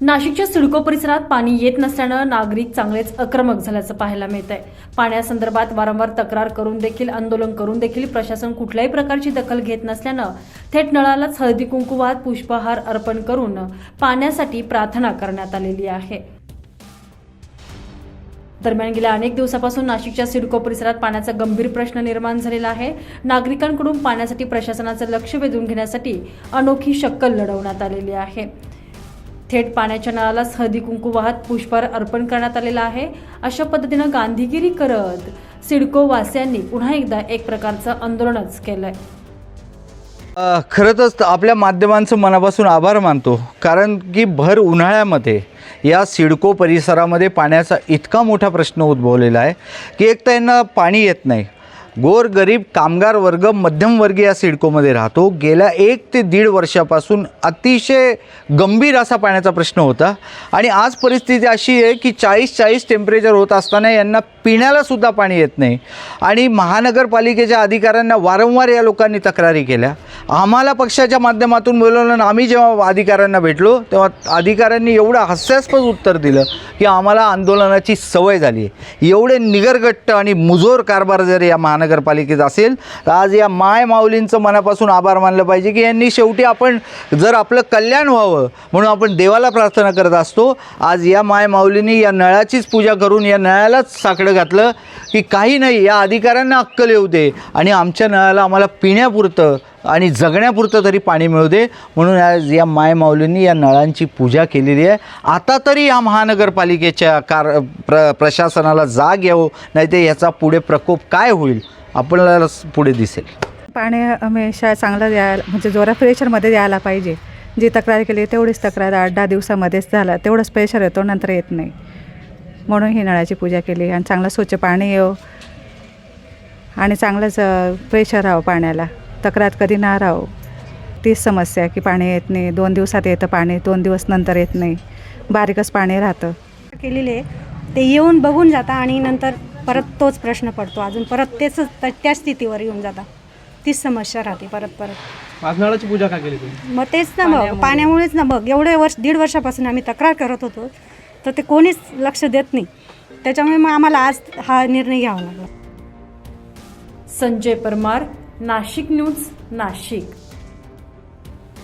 नाशिकच्या सिडको परिसरात पाणी येत नसल्यानं नागरिक चांगलेच आक्रमक झाल्याचं पाहायला मिळत आहे पाण्यासंदर्भात वारंवार तक्रार करून देखील आंदोलन करून देखील प्रशासन कुठल्याही प्रकारची दखल घेत नसल्यानं थेट नळालाच हळदी कुंकुवात पुष्पहार अर्पण करून पाण्यासाठी प्रार्थना करण्यात आलेली आहे. दरम्यान गेल्या अनेक दिवसापासून नाशिकच्या सिडको परिसरात पाण्याचा गंभीर प्रश्न निर्माण झालेला आहे. नागरिकांकडून पाण्यासाठी प्रशासनाचं लक्ष वेधून घेण्यासाठी अनोखी शक्कल लढवण्यात आलेली आहे. थेट पाण्याच्या नळालाच हळदी कुंकू वाहत पुष्पहार अर्पण करण्यात आलेला आहे. अशा पद्धतीनं गांधीगिरी करत सिडको वासियांनी पुन्हा एकदा एक प्रकारचं आंदोलनच केलंय. खरंच आपल्या माध्यमांचं मनापासून आभार मानतो. कारण की भर उन्हाळ्यामध्ये या सिडको परिसरामध्ये पाण्याचा इतका मोठा प्रश्न उद्भवलेला आहे की एक तर यांना पाणी येत नाही. गोरगरीब कामगार वर्ग मध्यमवर्गीय या सिडकोमध्ये राहतो. गेल्या एक ते दीड वर्षापासून अतिशय गंभीर असा पाण्याचा प्रश्न होता. आणि आज परिस्थिती अशी आहे की चाळीस चाळीस टेम्परेचर होत असताना यांना पिण्यालासुद्धा पाणी येत नाही. आणि महानगरपालिकेच्या अधिकाऱ्यांना वारंवार या लोकांनी तक्रारी केल्या. आम्हाला पक्षाच्या माध्यमातून बोलवलं आम्ही जेव्हा अधिकाऱ्यांना भेटलो तेव्हा अधिकाऱ्यांनी एवढं हास्यास्पद उत्तर दिलं की आम्हाला आंदोलनाची सवय झाली आहे. एवढे निगरगट्ट आणि मुजोर कारभार जर या महानगरपालिकेत असेल तर आज या माय माऊलींचं मनापासून आभार मानलं पाहिजे की यांनी शेवटी आपण जर आपलं कल्याण व्हावं म्हणून आपण देवाला प्रार्थना करत असतो आज या माय माऊलींनी या नळाचीच पूजा करून या नळालाच साकडं घातलं की काही नाही या अधिकाऱ्यांना अक्कल येऊ दे आणि आमच्या नळाला आम्हाला पिण्यापुरतं आणि जगण्यापुरतं तरी पाणी मिळू दे. म्हणून आज या मायमाऊलींनी या नळांची पूजा केलेली आहे. आता तरी या महानगरपालिकेच्या कार प्र प्रशासनाला जाग यावं नाही ते याचा पुढे प्रकोप काय होईल? आपल्याला पुढे दिसेल. पाणी हमेशा चांगलं द्यायला म्हणजे जोरा प्रेशरमध्ये द्यायला पाहिजे. जी तक्रार केली तेवढीच तक्रार आठ दहा दिवसामध्येच झाला. तेवढंच प्रेशर येतो नंतर येत नाही. म्हणून ही नळाची पूजा केली आणि चांगलं स्वच्छ पाणी येऊ आणि चांगलंच प्रेशर राहावं पाण्याला. तक्रार कधी ना राहावं तीच समस्या की पाणी येत नाही दोन दिवसात येतं पाणी दोन दिवस नंतर येत नाही. बारीकच पाणी राहतं. केलेले ते येऊन बघून जाता आणि नंतर परत तोच प्रश्न पडतो. अजून परत तेच त्या स्थितीवर येऊन जाता. तीच समस्या राहते परत परत. आज नळाची पूजा का केली तुम्ही? मग तेच ना बघ पाण्यामुळेच ना बघ एवढे वर्ष दीड वर्षापासून आम्ही तक्रार करत होतो. तर ते कोणीच लक्ष देत नाही. त्याच्यामुळे मग आम्हाला आज हा निर्णय घ्यावा लागला. संजय परमार नाशिक न्यूज नाशिक.